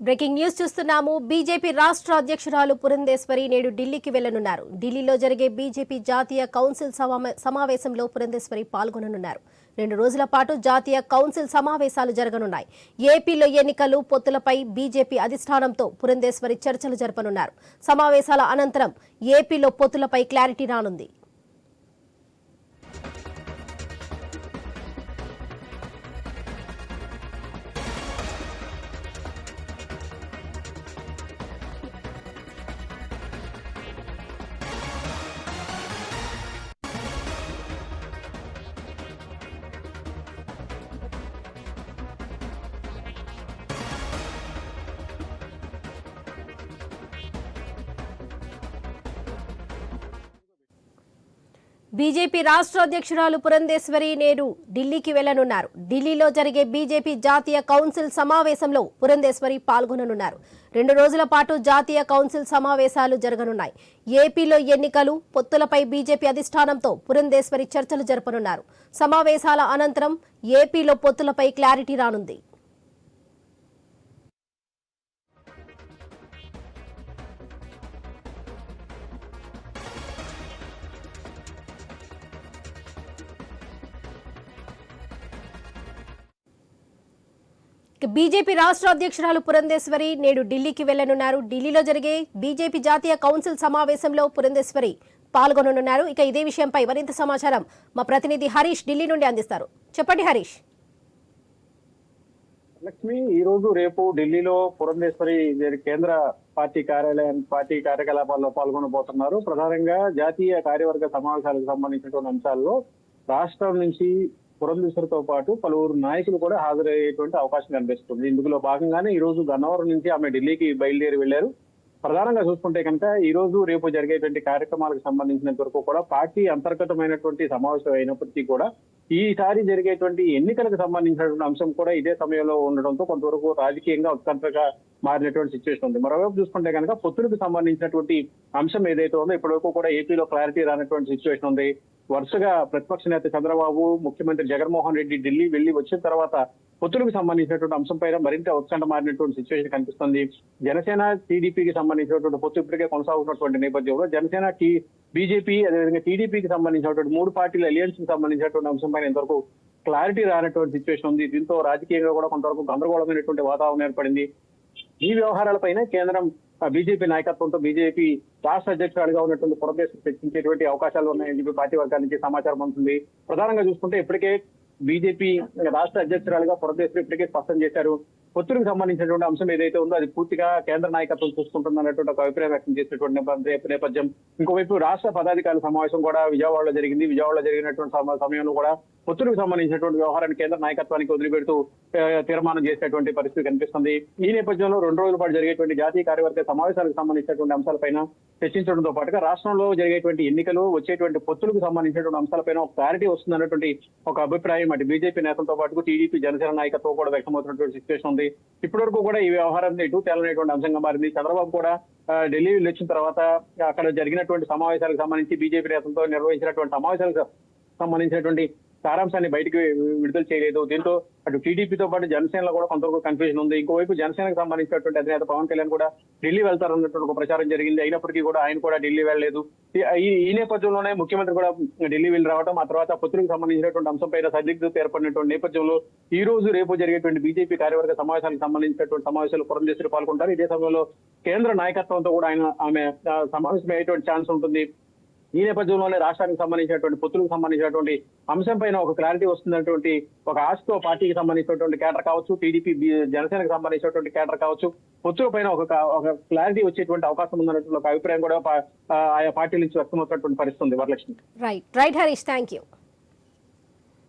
Breaking news చూస్తున్నాము. BJP రాష్ట్ర అధ్యక్షురాలు పురంధేశ్వరి నేడు ఢిల్లీకి వెళ్ళనున్నారు. ఢిల్లీలో జరిగే బీజేపీ జాతీయ కౌన్సిల్ సమావేశంలో పురంధేశ్వరి పాల్గొననున్నారు. రెండు రోజుల పాటు జాతీయ కౌన్సిల్ సమావేశాలు జరగనున్నాయి. ఏపీలో ఎన్నికలు పొత్తులపై బీజేపీ అధిష్టానంతో పురంధేశ్వరి చర్చలు జరపనున్నారు. సమావేశాల అనంతరం ఏపీలో పొత్తులపై క్లారిటీ రానుంది. బీజేపీ రాష్ట్ర అధ్యక్షురాలు పురంధేశ్వరి నేడు ఢిల్లీకి వెళ్ళనున్నారు. ఢిల్లీలో జరిగే బీజేపీ జాతీయ కౌన్సిల్ సమావేశంలో పురంధేశ్వరి పాల్గొననున్నారు. రెండు రోజుల పాటు జాతీయ కౌన్సిల్ సమావేశాలు జరగనున్నాయి. ఏపీలో ఎన్నికలు పొత్తులపై బీజేపీ అధిష్టానంతో పురంధేశ్వరి చర్చలు జరపనున్నారు. సమావేశాల అనంతరం ఏపీలో పొత్తులపై క్లారిటీ రానుంది. బీజేపీ రాష్ట్ర అధ్యక్షురాలు పురంధేశ్వరి నేడు ఢిల్లీకి వెళ్ళనున్నారు. ఢిల్లీలో జరిగే బీజేపీ జాతీయ కౌన్సిల్ సమావేశంలో పురంధేశ్వరి పాల్గొననున్నారు. ఇక ఇదే విషయంపై మరింత సమాచారం మా ప్రతినిధి హరీష్ ఢిల్లీ నుండి అందిస్తారు. చెప్పండి హరీష్. లక్ష్మి ఈ రోజు రేపు ఢిల్లీలో పురంధేశ్వరి కేంద్ర పార్టీ కార్యాలయం పార్టీ కార్యకలాపాల్లో పాల్గొనబోతున్నారు. ప్రధానంగా జాతీయ కార్యవర్గ సమావేశాలకు సంబంధించినటువంటి అంశాల్లో రాష్ట్రం నుంచి పురంధేశ్వరితో పాటు పలువురు నాయకులు కూడా హాజరయ్యేటువంటి అవకాశం కనిపిస్తుంది. ఇందులో భాగంగానే ఈ రోజు గన్నవరం నుంచి ఆమె ఢిల్లీకి బయలుదేరి వెళ్ళారు ప్రధానంగా చూసుకుంటే కనుక ఈ రోజు రేపు జరిగేటువంటి కార్యక్రమాలకు సంబంధించినంత వరకు కూడా పార్టీ అంతర్గతమైనటువంటి సమావేశం అయినప్పటికీ కూడా ఈసారి జరిగేటువంటి ఎన్నికలకు సంబంధించినటువంటి అంశం కూడా ఇదే సమయంలో ఉండడంతో కొంతవరకు రాజకీయంగా ఉత్కంఠగా మారినటువంటి సిచ్యువేషన్ ఉంది. మరోవైపు చూసుకుంటే కనుక పొత్తులకు సంబంధించినటువంటి అంశం ఏదైతే ఉందో ఇప్పటివరకు కూడా ఏపీలో క్లారిటీ రానటువంటి సిచ్యువేషన్ ఉంది. వరుసగా ప్రతిపక్ష నేత చంద్రబాబు ముఖ్యమంత్రి జగన్మోహన్ రెడ్డి ఢిల్లీ వెళ్ళి వచ్చిన తర్వాత పొత్తులకు సంబంధించినటువంటి అంశం పైన మరింత ఉత్కంఠ మారినటువంటి సిచ్యువేషన్ కనిపిస్తుంది. జనసేన టీడీపీకి సంబంధించినటువంటి పొత్తు ఇప్పటికే కొనసాగుతున్నటువంటి నేపథ్యంలో జనసేన టీ బీజేపీ అదేవిధంగా టీడీపీకి సంబంధించినటువంటి మూడు పార్టీల అలియన్స్కి సంబంధించినటువంటి అంశం పైన ఇంతవరకు క్లారిటీ రానటువంటి సిచ్యువేషన్ ఉంది. దీంతో రాజకీయంగా కూడా కొంతవరకు గందరగోళమైనటువంటి వాతావరణం ఏర్పడింది. ఈ వ్యవహారాలపైన కేంద్రం బీజేపీ నాయకత్వంతో బీజేపీ రాష్ట్ర అధ్యక్షురాలుగా ఉన్నటువంటి పురదేశం చర్చించేటువంటి అవకాశాలు ఉన్నాయని చెప్పి పార్టీ వర్గాల నుంచి సమాచారం ఉంటుంది ప్రధానంగా చూసుకుంటే ఇప్పటికే బీజేపీ రాష్ట్ర అధ్యక్షురాలుగా పురదేశం ఇప్పటికే స్పష్టం చేశారు. పొత్తులకు సంబంధించినటువంటి అంశం ఏదైతే ఉందో అది పూర్తిగా కేంద్ర నాయకత్వం చూసుకుంటుంది అన్నటువంటి ఒక అభిప్రాయం వ్యక్తం చేసినటువంటి నేపథ్యం. ఇంకోవైపు రాష్ట్ర పదాధికారుల సమావేశం కూడా విజయవాడలో జరిగింది. విజయవాడలో జరిగినటువంటి సమయంలో కూడా పొత్తులకు సంబంధించినటువంటి వ్యవహారాన్ని కేంద్ర నాయకత్వానికి వదిలిపెడుతూ తీర్మానం చేసేటువంటి పరిస్థితి కనిపిస్తుంది. ఈ నేపథ్యంలో రెండు రోజుల పాటు జరిగేటువంటి జాతీయ కార్యవర్గ సమావేశాలకు సంబంధించినటువంటి అంశాలపైన చర్చించడంతో పాటుగా రాష్ట్రంలో జరిగేటువంటి ఎన్నికలు వచ్చేటువంటి పొత్తులకు సంబంధించినటువంటి అంశాలపైన ఒక క్లారిటీ వస్తుందన్నటువంటి ఒక అభిప్రాయం అటు బీజేపీ నేతలతో పాటు టీడీపీ జనసేన నాయకత్వం కూడా వ్యక్తమవుతున్నటువంటి సిచ్యువేషన్ ఉంది. ఇప్పటివరకు కూడా ఈ వ్యవహారం ఇటు తేలనేటువంటి అంశంగా మారింది. చంద్రబాబు కూడా ఢిల్లీ వచ్చిన తర్వాత అక్కడ జరిగినటువంటి సమావేశాలకు సంబంధించి బీజేపీ నేతలతో నిర్వహించినటువంటి సమావేశాలకు సంబంధించినటువంటి సారాంశాన్ని బయటకు విడుదల చేయలేదు. దీంతో అటు టీడీపీతో పాటు జనసేనలో కూడా కొంతవరకు కన్ఫ్యూజన్ ఉంది. ఇంకోవైపు జనసేనకు సంబంధించినటువంటి అధినేత పవన్ కళ్యాణ్ కూడా ఢిల్లీ వెళ్తారన్నటువంటి ఒక ప్రచారం జరిగింది. అయినప్పటికీ కూడా ఆయన కూడా ఢిల్లీ వెళ్ళలేదు. ఈ- ఈ నేపథ్యంలోనే ముఖ్యమంత్రి కూడా ఢిల్లీ వెళ్ళి రావడం ఆ తర్వాత పొత్తులకు సంబంధించినటువంటి అంశంపైన సందిగ్ధత ఏర్పడినటువంటి నేపథ్యంలో ఈ రోజు రేపు జరిగేటువంటి బీజేపీ కార్యవర్గ సమావేశాలకు సంబంధించినటువంటి సమావేశాలు పురంధేశ్వరి పాల్గొంటారు. ఇదే సమయంలో కేంద్ర నాయకత్వంతో కూడా ఆయన ఆమె సమావేశమయ్యేటువంటి సమావేశం ఛాన్స్ ఉంటుంది. ఈ నేపథ్యంలోనే రాష్ట్రానికి సంబంధించినటువంటి పొత్తులకు సంబంధించినటువంటి అంశం పైన ఒక క్లారిటీ వస్తున్నటువంటి ఒక ఆశతో పార్టీకి సంబంధించినటువంటి కేటర్ కావచ్చు టీడీపీ జనసేనకు సంబంధించినటువంటి కేటర్ కావచ్చు పొత్తుల పైన ఒక క్లారిటీ వచ్చేటువంటి అవకాశం ఉందన్నటువంటి ఒక అభిప్రాయం కూడా ఆయా పార్టీల నుంచి వ్యక్తమవుతున్నటువంటి పరిస్థితి ఉంది. Varalakshmi. Right right Harish thank you